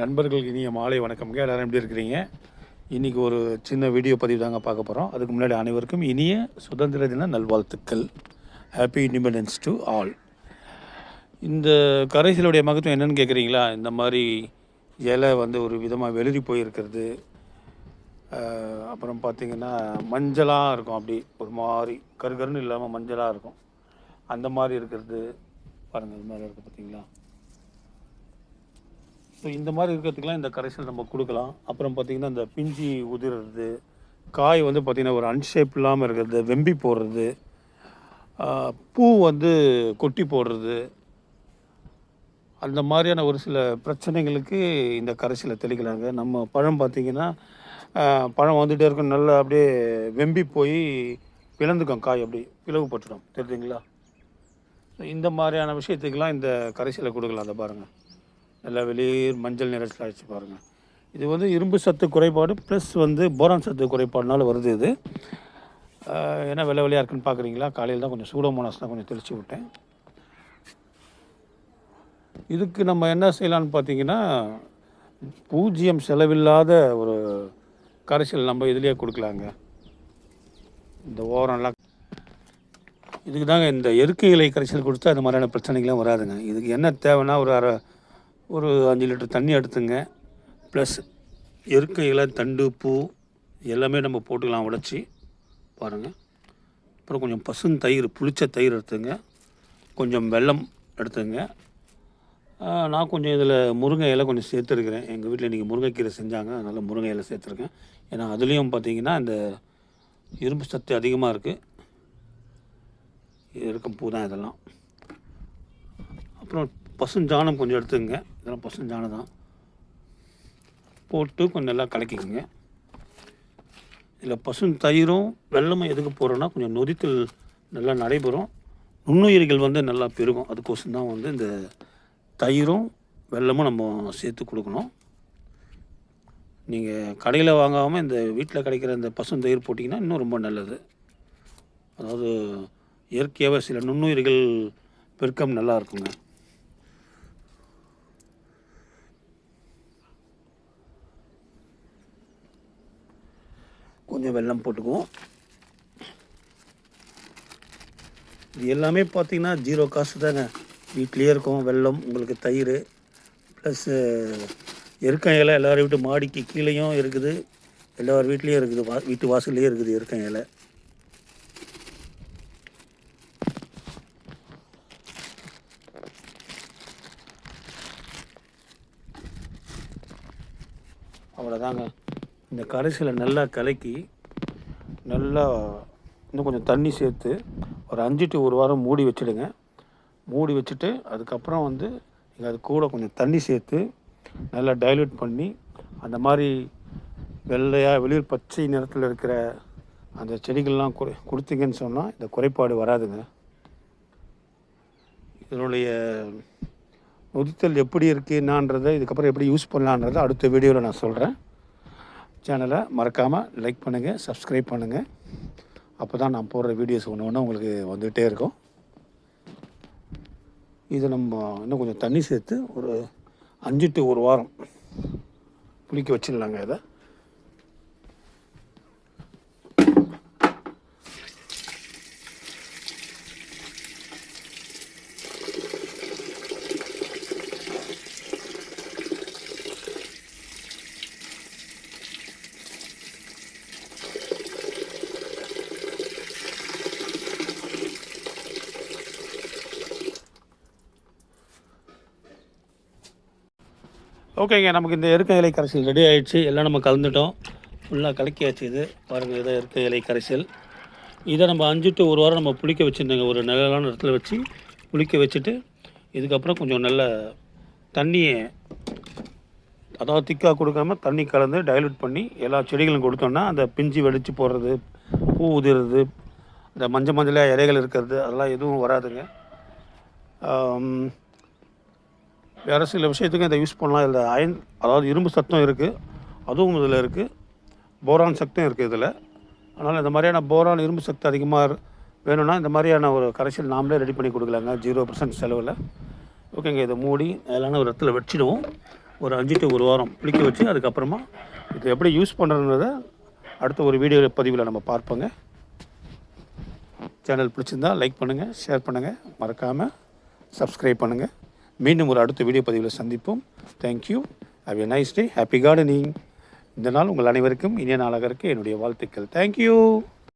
நண்பர்களுக்கு இனிய மாலை வணக்கம்ங்க எல்லோரும் எப்படி இருக்கிறீங்க? இன்றைக்கி ஒரு சின்ன வீடியோ பதிவு தாங்க பார்க்க போகிறோம் அதுக்கு முன்னாடி அனைவருக்கும் இனிய சுதந்திர தின நல்வாழ்த்துக்கள். ஹாப்பி இண்டிபெண்டன்ஸ் டு ஆல் இந்த கரைசலுடைய மகத்துவம் என்னென்னு கேட்குறீங்களா இந்த மாதிரி இலை வந்து ஒரு விதமாக வெளிரி போயிருக்கிறது. அப்புறம் பார்த்திங்கன்னா மஞ்சளாக இருக்கும் அப்படி. ஒரு மாதிரி கருகருன்னு இல்லாமல் மஞ்சளாக இருக்கும். அந்த மாதிரி இருக்கிறது. பாருங்கள் இது மாதிரி இருக்குது பார்த்தீங்களா ஸோ இந்த மாதிரி இருக்கிறதுக்கெலாம் இந்த கரைசல் நம்ம கொடுக்கலாம். அப்புறம் பார்த்திங்கன்னா இந்த பிஞ்சி உதிர்றது காய் வந்து பார்த்திங்கன்னா ஒரு அன்ஷேப் இல்லாமல் இருக்கிறது வெம்பி போடுறது பூ வந்து கொட்டி போடுறது அந்த மாதிரியான ஒரு சில பிரச்சனைகளுக்கு இந்த கரைசலை தெளிக்கிறாங்க. நம்ம பழம் பார்த்திங்கன்னா பழம் வந்துகிட்டே இருக்கும். நல்லா அப்படியே வெம்பி போய் பிளந்துக்கும். காய் அப்படி பிளவுபட்டுடும் தெரியுதுங்களா? இந்த மாதிரியான விஷயத்துக்கெல்லாம் இந்த கரைசலை கொடுக்கலாம். அதை பாருங்கள் நல்லா வெளிர் மஞ்சள் நிறத்தில் ஆயிடுச்சு பாருங்கள் இது வந்து இரும்பு சத்து குறைபாடு ப்ளஸ் வந்து போரான் சத்து குறைபாடுனால வருது இது. ஏன்னா வெள்ளை வெளியாக இருக்குன்னு பார்க்குறீங்களா காலையில் தான் கொஞ்சம் சூடோமோனாஸ் தான் கொஞ்சம் தெளித்து விட்டேன். இதுக்கு நம்ம என்ன செய்யலாம்னு பார்த்தீங்கன்னா பூஜ்ஜியம் செலவில்லாத ஒரு கரைசல் நம்ம இதுலேயே கொடுக்கலாங்க. இந்த ஓரம்லாம். இதுக்கு தாங்க இந்த எருக்கை இலை கரைசல் கொடுத்தா அந்த மாதிரியான பிரச்சனைகள்லாம் வராதுங்க. இதுக்கு என்ன தேவைன்னா ஒரு அரை ஒரு அஞ்சு லிட்டர் தண்ணி எடுத்துங்க. ப்ளஸ் எருக்கை இலை தண்டு பூ எல்லாமே நம்ம போட்டுக்கலாம் உடச்சி. பாருங்கள் அப்புறம் கொஞ்சம் பசும் தயிர் புளிச்ச தயிர் எடுத்துங்க. கொஞ்சம் வெல்லம் எடுத்துங்க. நான் கொஞ்சம் இதில் முருங்கை இலை கொஞ்சம் சேர்த்துருக்கிறேன். எங்கள் வீட்டில் இன்றைக்கி முருங்கைக்கீரை செஞ்சாங்க. அதனால் முருங்கை இலை சேர்த்துருக்கேன். ஏன்னா அதுலேயும் பார்த்தீங்கன்னா இந்த இரும்பு சத்து அதிகமாக இருக்குது இருக்கும் பூ தான் இதெல்லாம். அப்புறம் பசுஞ்சாணம் கொஞ்சம் எடுத்துக்கங்க. இதெல்லாம் பசுஞ்சாணம் தான். போட்டு கொஞ்சம் நல்லா கலக்கிக்கோங்க. இதில் பசும் தயிரும் வெள்ளமும் எதுக்கு போடுறோன்னா கொஞ்சம் நொதித்தல் நல்லா நடைபெறும். நுண்ணுயிர்கள் வந்து நல்லா பெருகும். அதுக்கோசம் தான் வந்து இந்த தயிரும் வெல்லமும் நம்ம சேர்த்து கொடுக்கணும். நீங்கள் கடையில் வாங்காமல் இந்த வீட்டில் கிடைக்கிற இந்த பசுந்தயிர் போட்டிங்கன்னா இன்னும் ரொம்ப நல்லது. அதாவது இயற்கையாகவே சில நுண்ணுயிர்கள் பெருக்கம் நல்லா இருக்குங்க. கொஞ்சம் வெல்லம் போட்டுக்குவோம். இது எல்லாமே பார்த்திங்கன்னா ஜீரோ காசு தாங்க. வீட்லேயே இருக்கும் வெல்லம் உங்களுக்கு தயிர் ப்ளஸ்ஸு எருக்கம் இலை எல்லோரும் வீட்டு மாடிக்கு கீழேயும் இருக்குது. எல்லார் வீட்லேயும் இருக்குது வா வீட்டு வாசல்லையே இருக்குது எருக்கம் இலை. அவ்வளோதாங்க இந்த கரைசலை நல்லா கலக்கி நல்லா இன்னும் கொஞ்சம் தண்ணி சேர்த்து ஒரு அஞ்சு டு ஒரு வாரம் மூடி வச்சுடுங்க. மூடி வச்சுட்டு அதுக்கப்புறம் வந்து நீங்கள் அது கூட கொஞ்சம் தண்ணி சேர்த்து நல்லா டைல்யூட் பண்ணி அந்த மாதிரி வெள்ளையாக வெளிர் பச்சை நிறத்தில் இருக்கிற அந்த செடிகள்லாம் குறை கொடுத்தீங்கன்னு சொன்னால் இந்த குறைபாடு வராதுங்க. இதனுடைய நொதித்தல் எப்படி இருக்குது என்னான்றதை இதுக்கப்புறம் எப்படி யூஸ் பண்ணலான்றதை அடுத்த வீடியோவில் நான் சொல்கிறேன் சேனலை மறக்காமல் லைக் பண்ணுங்கள் சப்ஸ்கிரைப் பண்ணுங்கள் அப்போ தான் நான் போடுற வீடியோஸ் ஒன்று ஒன்று உங்களுக்கு வந்துகிட்டே இருக்கும். இது நம்ம இன்னும் கொஞ்சம் தண்ணி சேர்த்து ஒரு அஞ்சு டு ஒரு வாரம் புளிக்க வச்சிடலாங்க இதை. ஓகேங்க நமக்கு இந்த இருக்க இலை கரைசல் ரெடி ஆகிடுச்சு எல்லாம் நம்ம கலந்துட்டோம். ஃபுல்லாக கலக்கியாச்சு இது. பாருங்கள் இதை இருக்க இலை கரைசல். இதை நம்ம அஞ்சு டு ஒரு வாரம் நம்ம புளிக்க வச்சுருந்தோங்க. ஒரு நிழலான இடத்துல வச்சு புளிக்க வச்சுட்டு இதுக்கப்புறம் கொஞ்சம் நல்ல தண்ணியை அதாவது திக்காக கொடுக்காம தண்ணி கலந்து டைலூட் பண்ணி எல்லா செடிகளும் கொடுத்தோன்னா அந்த பிஞ்சு வெடித்து போடுறது பூ உதிர்றது இந்த மஞ்சள் மஞ்சளாக இலைகள் இருக்கிறது அதெல்லாம் எதுவும் வராதுங்க. வேறு சில விஷயத்துக்கும் இதை யூஸ் பண்ணலாம். இதில் அயன் அதாவது இரும்பு சத்தம் இருக்குது அதுவும் இதில் இருக்குது போரான் சக்தியும் இருக்குது இதில். அதனால் இந்த மாதிரியான போரான் இரும்பு சக்தி அதிகமாக வேணும்னா இந்த மாதிரியான ஒரு கரைசல் நாமளே ரெடி பண்ணி கொடுக்கலாங்க. ஜீரோ பர்சன்ட் செலவில். ஓகேங்க இதை மூடி அதெல்லாம் ஒரு இடத்துல வச்சிடுவோம். ஒரு அஞ்சு டு ஒரு வாரம் புளிக்க வச்சு அதுக்கப்புறமா இது எப்படி யூஸ் பண்ணுறதுன்றதை அடுத்த ஒரு வீடியோ பதிவில் நம்ம பார்ப்போங்க. சேனல் பிடிச்சிருந்தா லைக் பண்ணுங்கள் ஷேர் பண்ணுங்கள் மறக்காமல் சப்ஸ்கிரைப் பண்ணுங்கள் மீண்டும் ஒரு அடுத்த வீடியோ பதிவில் சந்திப்போம். Thank you have a nice day happy gardening இந்த நாள் உங்கள் அனைவருக்கும் இனிய நாளாக இருக்க என்னுடைய வாழ்த்துக்கள். தேங்க்யூ